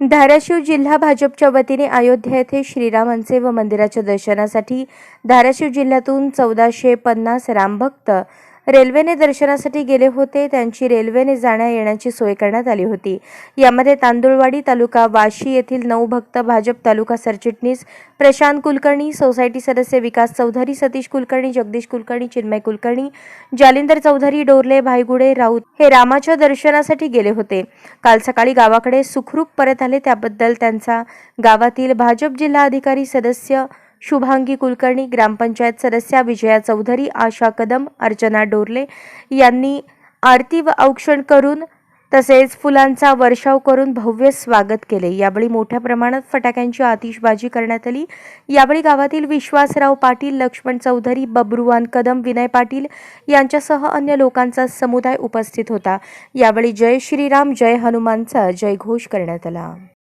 धाराशिव जिल्हा भाजपच्या वतीने अयोध्या येथे श्रीरामांचे व मंदिराच्या दर्शनासाठी धाराशिव जिल्ह्यातून चौदाशे पन्नास रामभक्त रेल्वेने दर्शनासाठी गेले होते. त्यांची रेल्वेने जाण्या येण्याची सोय करण्यात आली होती. यामध्ये तांदुळवाडी तालुका वाशी येथील नऊ भक्त भाजप तालुका सरचिटणीस प्रशांत कुलकर्णी सोसायटी सदस्य विकास चौधरी सतीश कुलकर्णी जगदीश कुलकर्णी चिन्मय कुलकर्णी जालिंदर चौधरी डोरले भाईगुडे राऊत हे रामाच्या दर्शनासाठी गेले होते. काल सकाळी गावाकडे सुखरूप परत आले. त्याबद्दल त्यांचा गावातील भाजप जिल्हा अधिकारी सदस्य शुभांगी कुलकर्णी ग्रामपंचायत सदस्या विजया चौधरी आशा कदम अर्चना डोरले यांनी आरती व औक्षण करून तसेच फुलांचा वर्षाव करून भव्य स्वागत केले. यावेळी मोठ्या प्रमाणात फटाक्यांची आतिषबाजी करण्यात आली. यावेळी गावातील विश्वासराव पाटील लक्ष्मण चौधरी बबरुवान कदम विनय पाटील यांच्यासह अन्य लोकांचा समुदाय उपस्थित होता. यावेळी जय श्रीराम जय हनुमानचा जयघोष करण्यात आला.